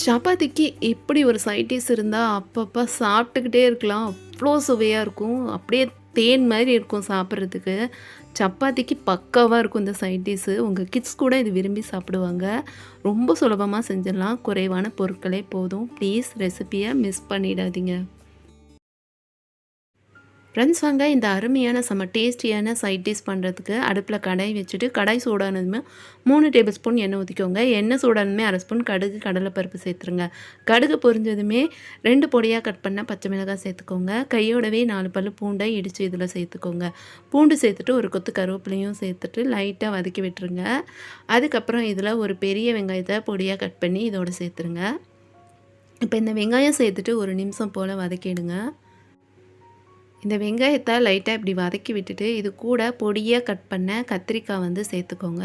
சப்பாத்திக்கு இப்படி ஒரு சைட்டிஸ் இருந்தால் அப்பப்போ சாப்பிட்டுக்கிட்டே இருக்கலாம். அவ்வளோ சுவையாக இருக்கும். அப்படியே தேன் மாதிரி இருக்கும் சாப்பிட்றதுக்கு. சப்பாத்திக்கு பக்காவாக இருக்கும் இந்த சைட்டிஸு உங்கள் கிட்ஸ் கூட இது விரும்பி சாப்பிடுவாங்க. ரொம்ப சுலபமாக செஞ்சிடலாம். குறைவான பொருட்களே போதும். ப்ளீஸ் ரெசிப்பியை மிஸ் பண்ணிடாதீங்க. ஃப்ரெண்ட்ஸ் வாங்க இந்த அருமையான செம்ம டேஸ்டியான சைட் டிஷ் பண்ணுறதுக்கு அடுப்பில் கடாய் வச்சுட்டு கடாய் சூடானதுமே மூணு டேபிள் ஸ்பூன் எண்ணெய் ஊற்றிக்கோங்க எண்ணெய் சூடானதுமே அரை ஸ்பூன் கடுகு கடலைப்பருப்பு சேர்த்துருங்க. கடுகு பொரிஞ்சதுமே ரெண்டு பொடியாக கட் பண்ண பச்சை மிளகாய் சேர்த்துக்கோங்க. கையோடவே நாலு பல் பூண்டை இடித்து இதில் சேர்த்துக்கோங்க. பூண்டு சேர்த்துட்டு ஒரு கொத்து கருவேப்பிலையும் சேர்த்துட்டு லைட்டாக வதக்கி விட்டுருங்க. அதுக்கப்புறம் இதில் ஒரு பெரிய வெங்காயத்தை பொடியாக கட் பண்ணி இதோடு சேர்த்துருங்க. இப்போ இந்த வெங்காயம் சேர்த்துட்டு ஒரு நிமிஷம் போல் வதக்கிடுங்க. இந்த வெங்காயத்தை லைட்டாக இப்படி வதக்கி விட்டுட்டு இது கூட பொடியாக கட் பண்ண கத்திரிக்காய் வந்து சேர்த்துக்கோங்க.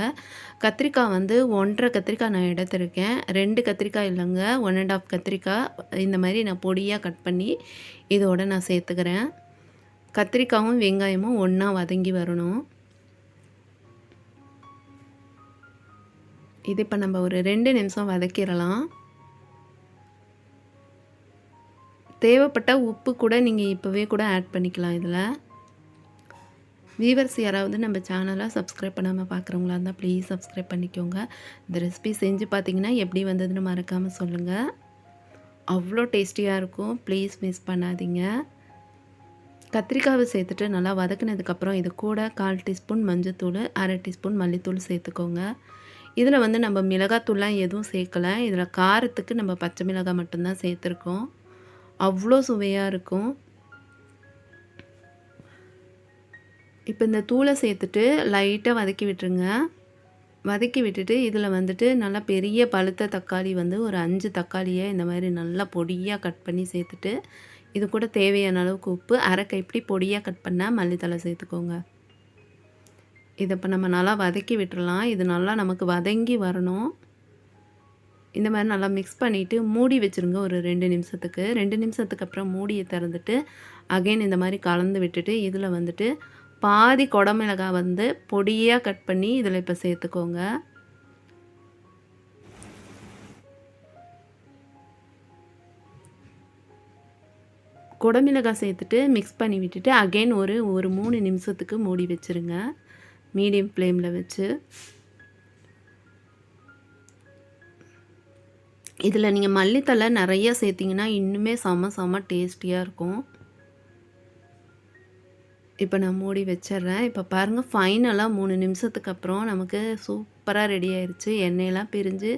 கத்திரிக்காய் வந்து ஒன்றரை கத்திரிக்காய் நான் எடுத்திருக்கேன். ரெண்டு கத்திரிக்காய் இல்லைங்க ஒன் அண்ட் ஆஃப் கத்திரிக்காய். இந்த மாதிரி நான் பொடியாக கட் பண்ணி இதோட நான் சேர்த்துக்கிறேன். கத்திரிக்காயும் வெங்காயமும் ஒன்றா வதங்கி வரணும். இது இப்போ நம்ம ஒரு ரெண்டு நிமிஷம் வதக்கிடலாம். தேவைப்பட்ட உப்பு கூட நீங்கள் இப்போவே கூட ஆட் பண்ணிக்கலாம் இதில். வீவர்ஸ் யாராவது நம்ம சேனலை சப்ஸ்கிரைப் பண்ணாமல் பார்க்குறவங்களா இருந்தால் ப்ளீஸ் சப்ஸ்கிரைப் பண்ணிக்கோங்க. இந்த ரெசிபி செஞ்சு பார்த்தீங்கன்னா எப்படி வந்ததுன்னு மறக்காமல் சொல்லுங்கள் அவ்வளோ டேஸ்டியாக இருக்கும். ப்ளீஸ் மிஸ் பண்ணாதீங்க. கத்திரிக்காவை சேர்த்துட்டு நல்லா வதக்குனதுக்கப்புறம் இது கூட கால் டீஸ்பூன் மஞ்சத்தூள் அரை டீஸ்பூன் மல்லித்தூள் சேர்த்துக்கோங்க. இதில் வந்து நம்ம மிளகாத்தூள்லாம் எதுவும் சேர்க்கலை. இதில் காரத்துக்கு நம்ம பச்சை மிளகாய் மட்டும்தான் சேர்த்துருக்கோம். அவ்வளோ சுவையாக இருக்கும். இப்போ இந்த தூளை சேர்த்துட்டு லைட்டாக வதக்கி விட்டுருங்க. வதக்கி விட்டுட்டு இதில் வந்துட்டு நல்லா பெரிய பழுத்த தக்காளி வந்து ஒரு அஞ்சு தக்காளியை இந்த மாதிரி நல்லா பொடியாக கட் பண்ணி சேர்த்துட்டு இது கூட தேவையான அளவுக்கு உப்பு அரை கைப்பிடி பொடியாக கட் பண்ணால் மல்லித்தலை சேர்த்துக்கோங்க. இதை இப்போ நம்ம நல்லா வதக்கி விட்டுடலாம் இது நல்லா நமக்கு வதங்கி வரணும். இந்த மாதிரி நல்லா மிக்ஸ் பண்ணிவிட்டு மூடி வச்சுருங்க ஒரு ரெண்டு நிமிஷத்துக்கு. ரெண்டு நிமிஷத்துக்கு அப்புறம் மூடியை திறந்துட்டு அகைன் இந்த மாதிரி கலந்து விட்டுட்டு இதில் வந்துட்டு பாதி குடமிளகாய் வந்து பொடியாக கட் பண்ணி இதில் இப்போ சேர்த்துக்கோங்க. குடமிளகாய் சேர்த்துட்டு மிக்ஸ் பண்ணி விட்டுட்டு அகைன் ஒரு ஒரு மூணு நிமிஷத்துக்கு மூடி வச்சுருங்க. மீடியம் ஃப்ளேமில் வச்சு. இதில் நீங்கள் மல்லித்தலை நிறைய சேர்த்திங்கன்னா இன்னுமே செம செம்ம டேஸ்டியாக இருக்கும். இப்போ நான் மூடி வச்சிட்றேன். இப்போ பாருங்கள் ஃபைனலாக மூணு நிமிஷத்துக்கு அப்புறம் நமக்கு சூப்பராக ரெடி ஆயிடுச்சு எண்ணெயெல்லாம் பிரிஞ்சு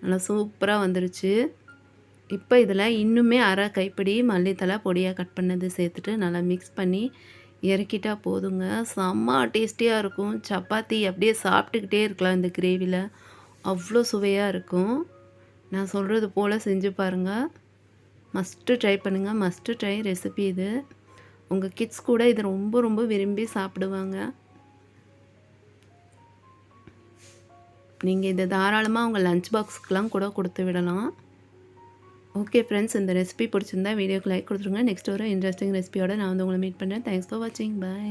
நல்லா சூப்பராக வந்துருச்சு. இப்போ இதில் இன்னுமே அரை கைப்பிடி மல்லித்தலை பொடியாக கட் பண்ணது சேர்த்துட்டு நல்லா மிக்ஸ் பண்ணி இறக்கிட்டால் போதுங்க. செம்ம டேஸ்டியாக இருக்கும். சப்பாத்தி அப்படியே சாப்பிட்டுக்கிட்டே இருக்கலாம் இந்த கிரேவியில் அவ்வளோ சுவையாக இருக்கும். நான் சொல்கிறது போல் செஞ்சு பாருங்கள் மஸ்ட்டு ட்ரை பண்ணுங்கள் மஸ்ட்டு ட்ரை ரெசிபி இது. உங்கள் கிட்ஸ் கூட இதை ரொம்ப ரொம்ப விரும்பி சாப்பிடுவாங்க. நீங்கள் இதை தாராளமாக உங்கள் லஞ்ச் பாக்ஸுக்கெலாம் கூட கொடுத்து விடலாம். ஓகே ஃப்ரெண்ட்ஸ் இந்த ரெசிபி பிடிச்சிருந்தா வீடியோக்கு லைக் கொடுத்துருங்க. நெக்ஸ்ட் ஒரு இன்ட்ரெஸ்டிங் ரெசிபியோட நான் வந்து உங்களை மீட் பண்ணுறேன் தேங்க்ஸ் ஃபார் வாட்சிங் பாய்